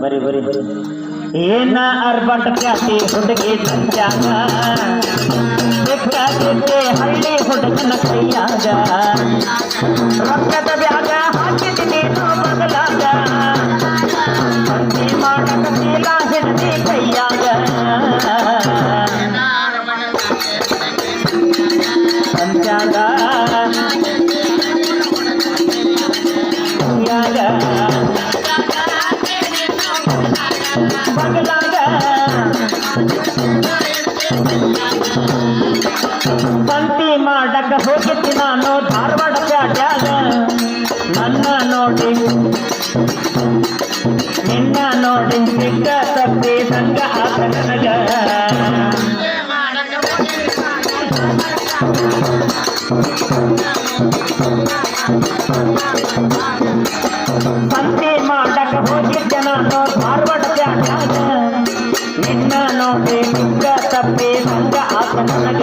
बड़ी बड़ी बड़ी ये ना अरबट प्यासे हुड के धंजा देखा देते हल्ले हुड कनकैया जा हाथ ಹೋಗಿದ್ದಿ ನಾನು ಧಾರವಾಡ ಪ್ಯಾಟ್ಯಾಗ ನನ್ನ ನೋಡಿ, ನಿನ್ನ ನೋಡಿ ಸಿಕ್ಕ ತಪ್ಪಿ ಸಂಗ ಆತ ನನಗ. ಸಂತೆ ಮಾಡಕ ಹೋಗಿದ್ದೆ ನಾನು ಧಾರವಾಡ ಪ್ಯಾಟ್ಯಾಗ ನಿನ್ನ ನೋಡಿ ಸಿಕ್ಕ ತಪ್ಪಿ ಸಂಗ ಆತ ನನಗ.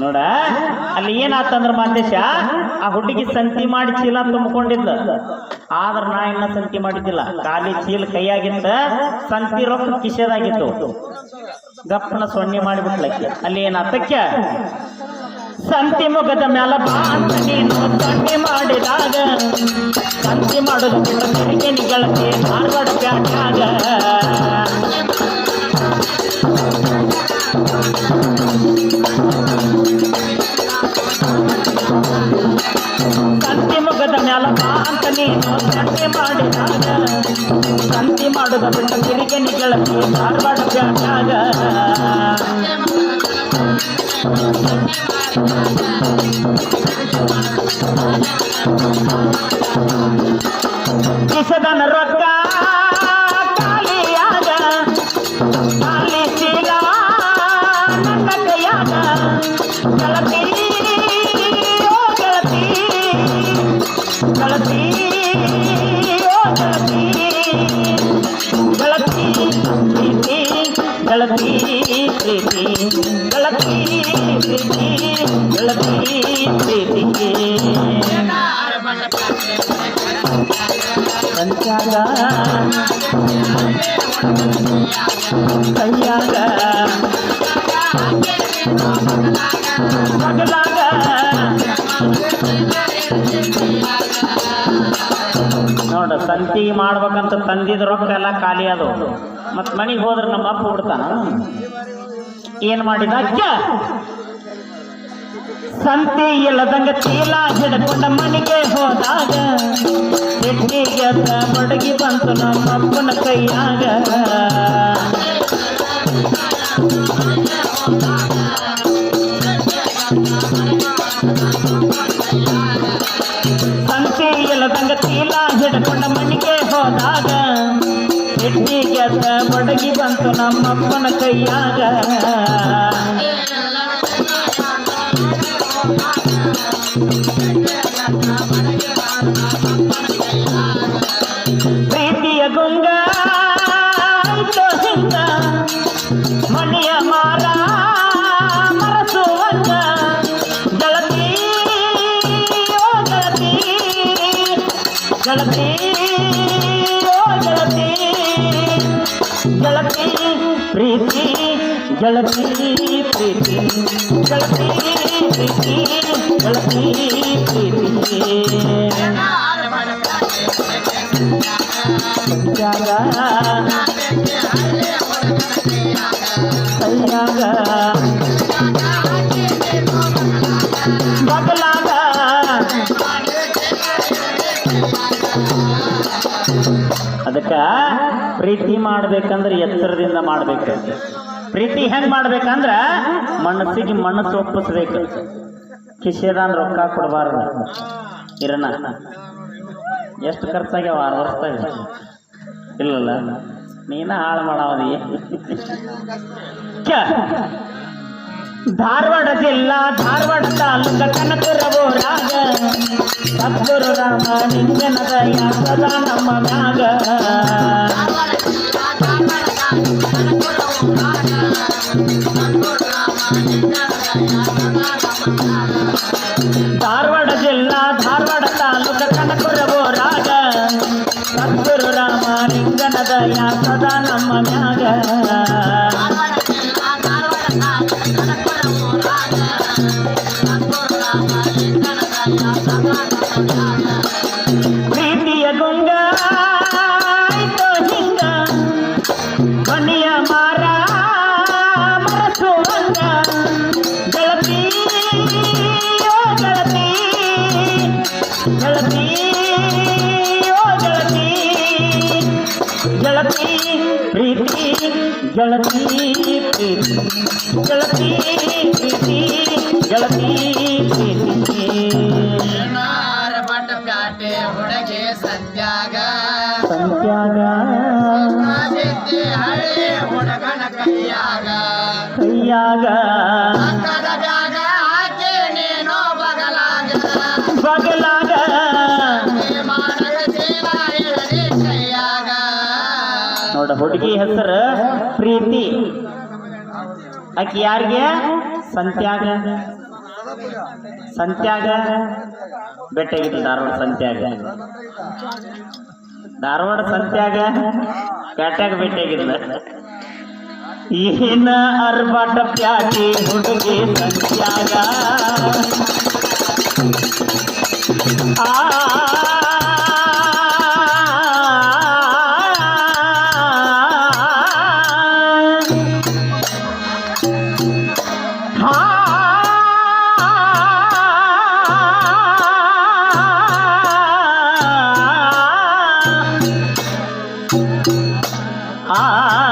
ನೋಡ, ಅಲ್ಲಿ ಏನಾತಂದ್ರ ಮಾದೇಶ, ಆ ಹುಡುಗಿ ಸಂತಿ ಮಾಡಿ ಚೀಲ ತುಂಬಿಕೊಂಡಿದ್ದ. ಆದ್ರ ನಾ ಇನ್ನ ಸಂತಿ ಮಾಡಿದ್ದಿಲ್ಲ. ಖಾಲಿ ಚೀಲ ಕೈಯಾಗಿತ್ತ, ಸಂತಿ ರೊಕ್ಕ ಕಿಶೆದಾಗಿತ್ತು. ಗಪ್ಪನ ಸೊನ್ನೆ ಮಾಡಿಬಿಟ್ಲಕ್ಕೆ. ಅಲ್ಲಿ ಏನಾತಕ್ಕೆ? ಸಂತಿ ಮುಗದ ಮ್ಯಾಲ ಸಂತಿ ಮಾಡಿದಾಗ, ಸಂತಿ ಮಾಡೋದು ನಿಗಳಕ್ಕೆ ಧಾರವಾಡ ಪ್ಯಾಟ್ಯಾಗ ಮಾಡುದ ಬಿಟ್ಟು ತಿರುಗಿ ನಿಗಳಕ್ಕೆ ಪ್ಯಾಟ್ಯಾಗ ಕಿಸದನ ರೊಕ್ಕ गलती गलती गलती ನೋಡ ಸಂತಿ ಮಾಡ್ಬೇಕಂತ ತಂದಿದ ರೊಕ್ಕ ಎಲ್ಲ ಖಾಲಿ ಅದು. ಮತ್ ಮನಿಗೆ ಹೋದ್ರೆ ನಮ್ಮ ಅಪ್ಪ ಬಿಡ್ತಾನ ಏನು ಮಾಡಿದ? ಅಜ್ಜ ಸಂತಿ ಇಲ್ಲದಂಗ ಚೀಲ ಹಿಡ್ಕೊಂಡ ಮನೆಗೆ ಹೋದಾಗ ಹೆಟ್ಟಿಗೆ ಬಡಗಿ ಬಂತು ನಮ್ಮ ಅಪ್ಪನ ಕೈಯಾಗ. ಎಟ್ಟಿಗೆ ಬಡಗಿ ಬಂತು ನಮ್ಮಪ್ಪನ ಕೈಯಾಗ? ಪ್ರೀತಿಯ ಗೆಳತಿ ಪ್ರೀತಿ ಗೆಳತಿ ಪ್ರೀತಿ ಗೆಳತಿ ಪ್ರೀತಿ ಗೆಳತಿ ಪ್ರೀತಿ. ಬಗಲಾಗ ಅದಕ್ಕ ಪ್ರೀತಿ ಮಾಡ್ಬೇಕಂದ್ರೆ ಎತ್ತರದಿಂದ ಮಾಡ್ಬೇಕು. ಪ್ರೀತಿ ಹೆಂಗ್ ಮಾಡ್ಬೇಕಂದ್ರ ಮನಸ್ಸಿಗೆ ಮನಸ್ಸು ಒಪ್ಪಿಸ್ಬೇಕು. ಕಿಶೆದಾನ್ ರೊಕ್ಕ ಕೊಡಬಾರ್ದು. ಇರಣ ಎಷ್ಟು ಖರ್ಚಾಗ್ಯಾವ? ಆರು ವರ್ಷದಾಗ. ಇಲ್ಲಲ್ಲ, ನೀನ ಹಾಳು ಮಾಡಾವದಿ. ಧಾರವಾಡ ಜಿಲ್ಲಾ ಧಾರವಾಡ ತಾಲೂಕ ಕನಕರವೋ ರಾಗ ಸದ್ಗುರು ರಾಮ ನಿಂಜನದ ಸದಾ ನಮ್ಮ ಮ್ಯಾಗ ಧಾರವಾಡ ಜಿಲ್ಲಾ ಧಾರವಾಡ ತಾಲೂಕ ಕನಕರವೋ ರಾಗ ಸದ್ಗುರು ರಾಮ ನಿಂಜನದ ಸದಾ ನಮ್ಮ ಮ್ಯಾಗ प्रीति जलती प्रीति जलती प्रीति जलती प्रीति काटे हुड़गे संध्याग हरे हुड़गन कैयाग ನೋಡ ಹುಡುಗಿ ಹೆಸರು ಪ್ರೀತಿ. ಆಕಿ ಯಾರಿಗೆ? ಸಂತ್ಯಾಗ. ಸಂತ್ಯಾಗ. ಬೆಟ್ಟಾಗಿತ್ತು ಧಾರವಾಡ ಸಂತ್ಯಾಗ. ಧಾರವಾಡ ಸಂತ್ಯಾಗ ಪ್ಯಾಟ್ಯಾಗ ಭೇಟಿಯಾಗಿದ್ದ ಏನ ಅರ್ಬಾಟ ಪ್ಯಾಟಿ ಹುಡುಗಿ ಸಂತ್ಯಾಗ? ಆ 아, 아, 아.